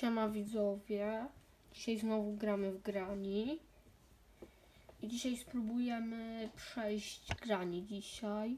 Siema widzowie. Dzisiaj znowu gramy w grani. I dzisiaj spróbujemy przejść grani dzisiaj.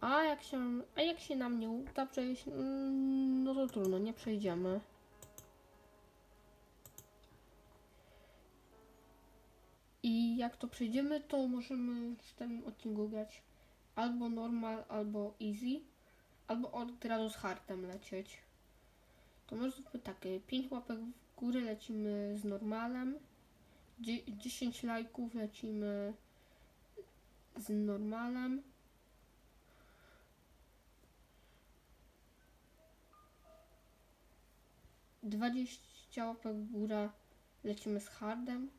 A jak się, a jak się nam nie uda przejść, mm, no to trudno, nie przejdziemy. I jak to przejdziemy, to możemy w tym odcinku grać albo normal, albo easy, albo od razu z hardem lecieć. To może zróbmy takie, 5 łapek w górę lecimy z normalem, dzie- 10 lajków lecimy z normalem. Dwadzieścia łapek w górę lecimy z hardem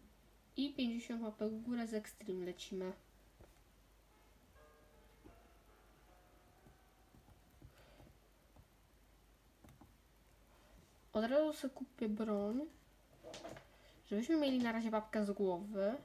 i 50 łapek w górę z extreme lecimy. Od razu sobie kupię broń, żebyśmy mieli na razie babkę z głowy.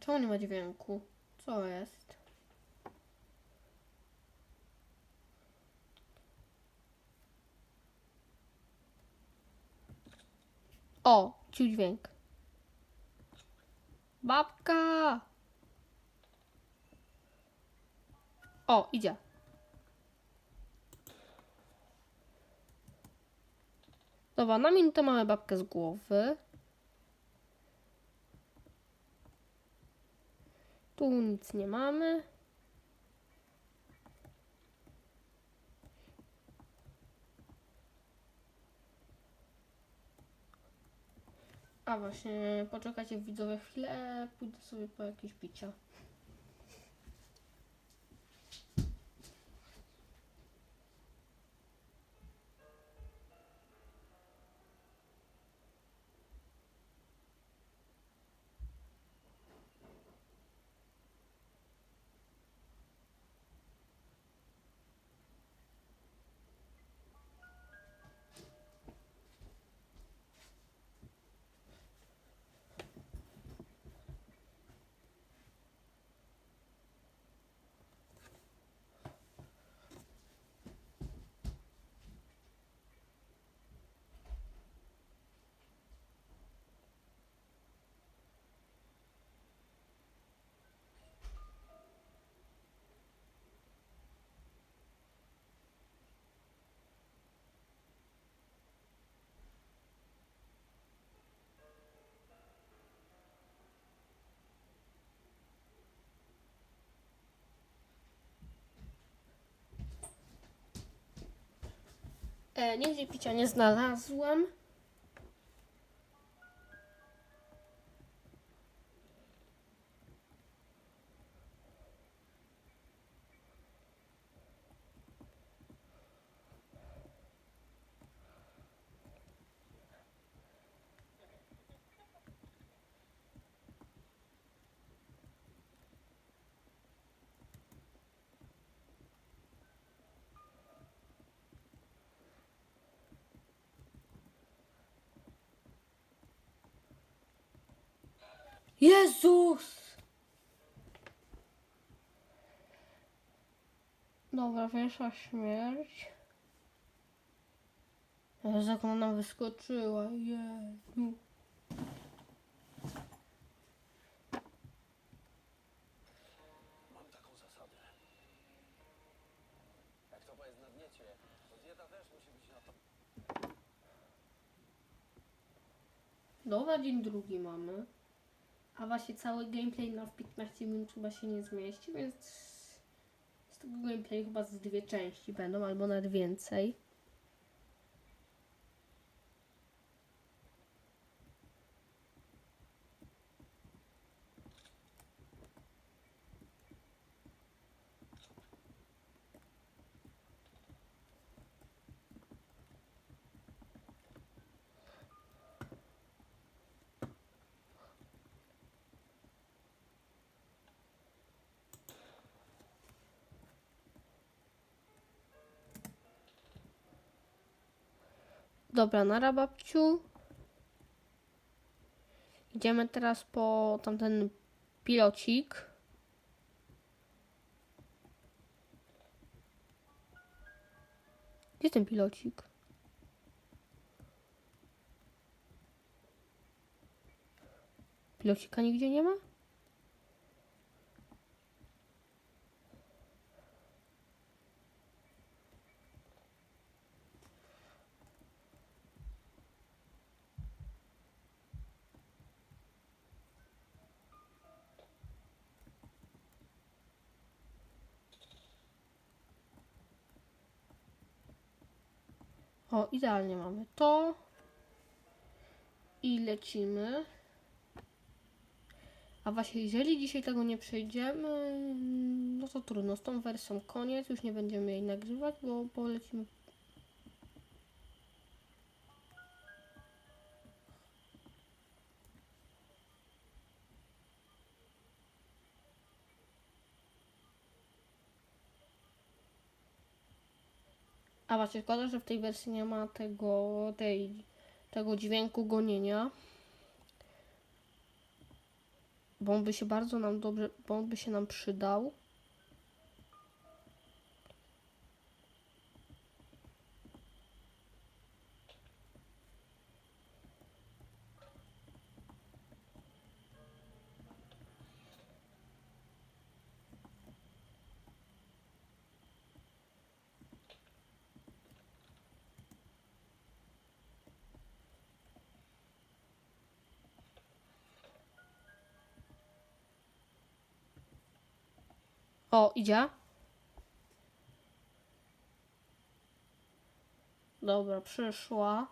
Czemu nie ma dźwięku? Co jest? O, ciu dźwięk. Babka! O, idzie. Dobra, na minutę mamy babkę z głowy. Tu nic nie mamy. A właśnie, poczekajcie widzowie chwilę, pójdę sobie po jakieś picia. E, nigdzie picia nie znalazłem. Jezus! Dobra, wyszła śmierć. Jezu, jak ona wyskoczyła. Jeju. Mam taką zasadę. Jak to jest na diecie, to dieta też musi być na to. Dobra, dzień drugi mamy. A właśnie cały gameplay na 15 minut chyba się nie zmieści, więc z tego gameplay chyba z dwie części będą, albo nawet więcej. Dobra, nara babciu. Idziemy teraz po tamten pilocik. Gdzie ten pilocik? Pilocika nigdzie nie ma? O, idealnie mamy to. I lecimy. A właśnie, jeżeli dzisiaj tego nie przejdziemy, no to trudno. Z tą wersją koniec. Już nie będziemy jej nagrywać, bo polecimy. A właśnie, szkoda, że w tej wersji nie ma tego, tej, tego dźwięku gonienia. Bo on by się bardzo nam dobrze, bo on by się nam przydał. O, idzie. Dobra, przyszła.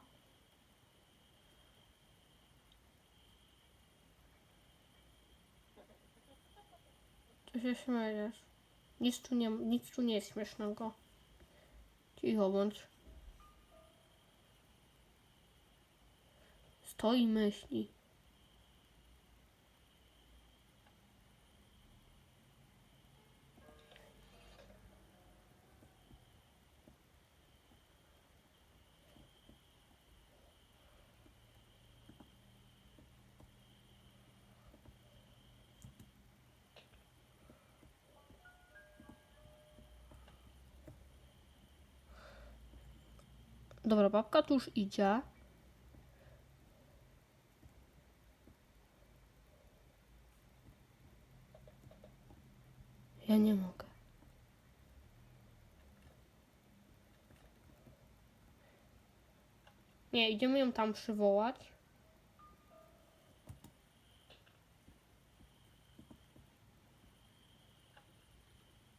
Co się śmiejesz? Nic tu nie, nic tu nie jest śmiesznego. Cicho bądź. Stoi myśli. Dobra, babka tu już idzie. Ja nie mogę. Nie, idziemy ją tam przywołać.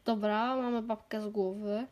Dobra, mamy babkę z głowy.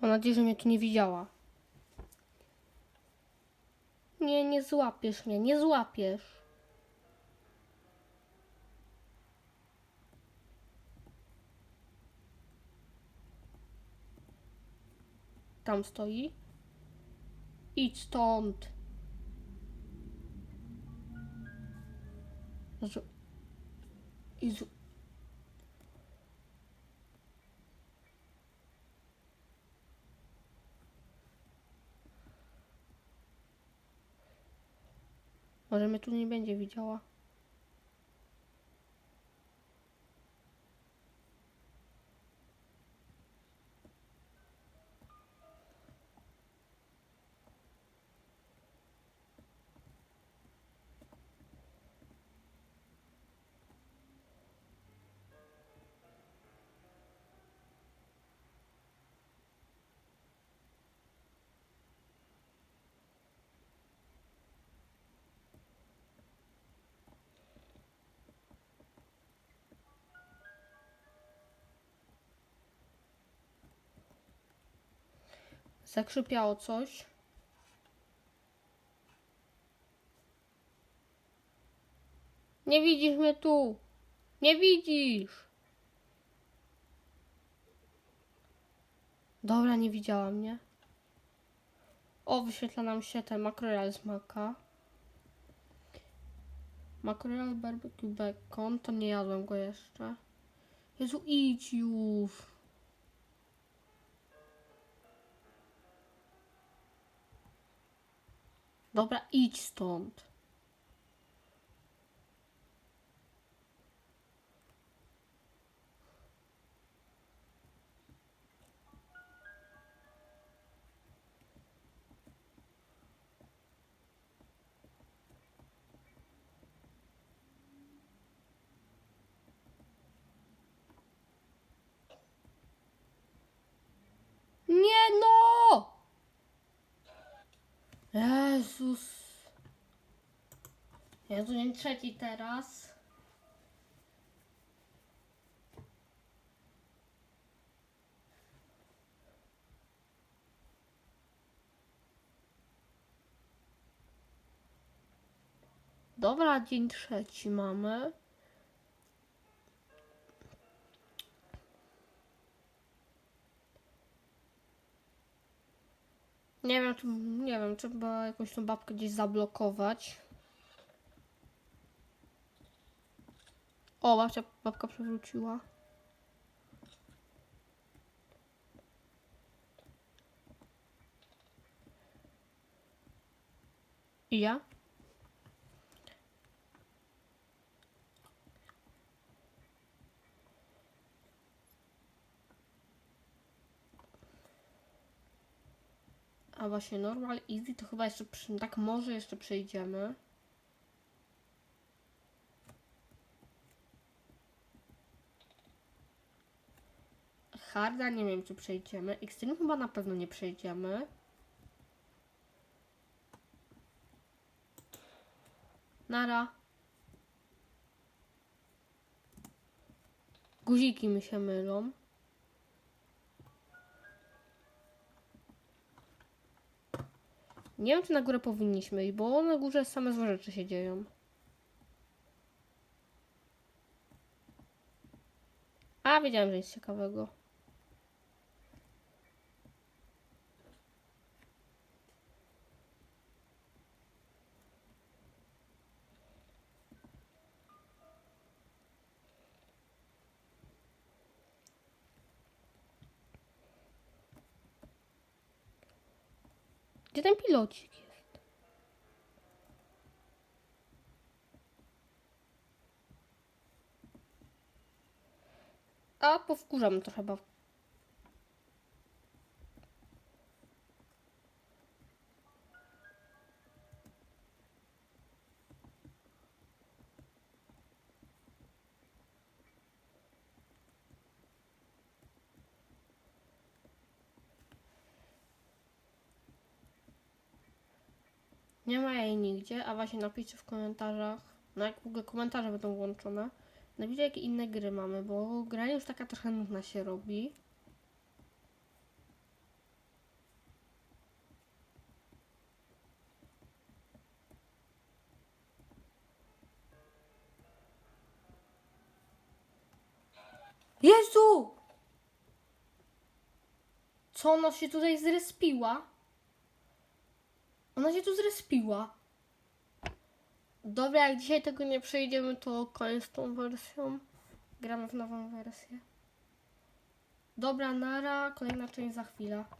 Mam nadzieję, że mnie tu nie widziała. Nie, nie złapiesz mnie, nie złapiesz. Tam stoi. Idź stąd. Z... I Może mnie tu nie będzie widziała. Zakrzypiało coś. Nie widzisz mnie tu. Nie widzisz. Dobra, nie widziała mnie. O, wyświetla nam się ten makrel z maka. Barbecue bacon, to nie jadłem go jeszcze. Jezu, idź już. Dobra, idź stąd. Jezus. Jezu, dzień trzeci teraz. Dobra, dzień trzeci mamy. Nie wiem, czy, nie wiem, trzeba jakąś tą babkę gdzieś zablokować. O, babcia, babka przewróciła. I ja? A właśnie normal, easy to chyba jeszcze, tak może jeszcze przejdziemy. Harda nie wiem czy przejdziemy. Extreme chyba na pewno nie przejdziemy. Nara. Guziki mi się mylą. Nie wiem, czy na górę powinniśmy iść, bo na górze same złe rzeczy się dzieją. A, wiedziałem, że nic ciekawego. Gdzie ten pilocik jest? A, powkurzam chyba. Nie ma jej nigdzie, a właśnie napiszcie w komentarzach, no jak w ogóle komentarze będą włączone, napiszcie jakie inne gry mamy, bo gra już taka trochę nudna się robi. Jezu! Co ona się tutaj zrespiła? Ona się tu zrespiła. Dobra, jak dzisiaj tego nie przejdziemy, to koniec tą wersją. Gramy w nową wersję. Dobra, nara, kolejna część za chwilę.